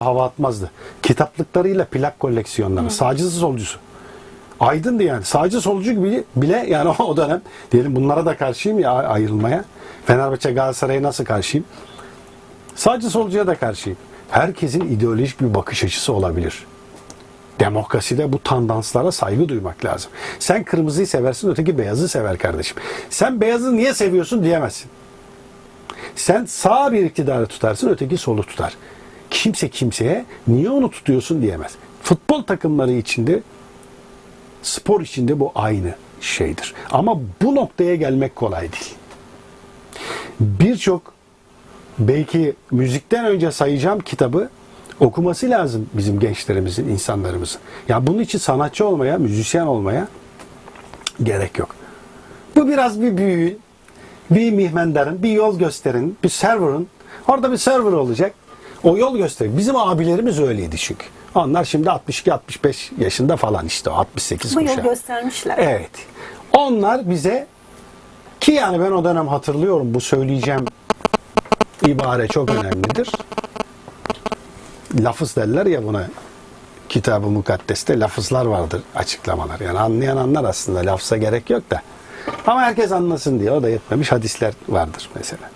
hava atmazdı. Kitaplıklarıyla plak koleksiyonları. Sağcısı solcusu. Aydındı yani. Sağcı solcu gibi bile yani o dönem diyelim bunlara da karşıyım ya ayrılmaya. Fenerbahçe Galatasaray'a nasıl karşıyım? Sağcı solcuya da karşıyım. Herkesin ideolojik bir bakış açısı olabilir. Demokraside bu tandanslara saygı duymak lazım. Sen kırmızıyı seversin, öteki beyazı sever kardeşim. Sen beyazı niye seviyorsun diyemezsin. Sen sağ bir iktidarı tutarsın, öteki solu tutar. Kimse kimseye niye onu tutuyorsun diyemez. Futbol takımları içinde, spor içinde bu aynı şeydir. Ama bu noktaya gelmek kolay değil. Birçok belki müzikten önce sayacağım kitabı okuması lazım bizim gençlerimizin, insanlarımızın. Ya bunun için sanatçı olmaya, müzisyen olmaya gerek yok. Bu biraz bir büyüğün, bir mihmendarın, bir yol gösterin, bir server'ın. Orada bir server olacak. O yol gösterir. Bizim abilerimiz öyleydi çünkü. Onlar şimdi 62-65 yaşında falan işte o 68 Bu yol kuşağı. göstermişler. Evet. Onlar bize ki yani ben o dönem hatırlıyorum bu söyleyeceğim ibare çok önemlidir. Lafız derler ya buna kitabı mukaddeste lafızlar vardır açıklamalar. Yani anlayan anlar aslında lafza gerek yok da. Ama herkes anlasın diye o da yetmemiş hadisler vardır mesela.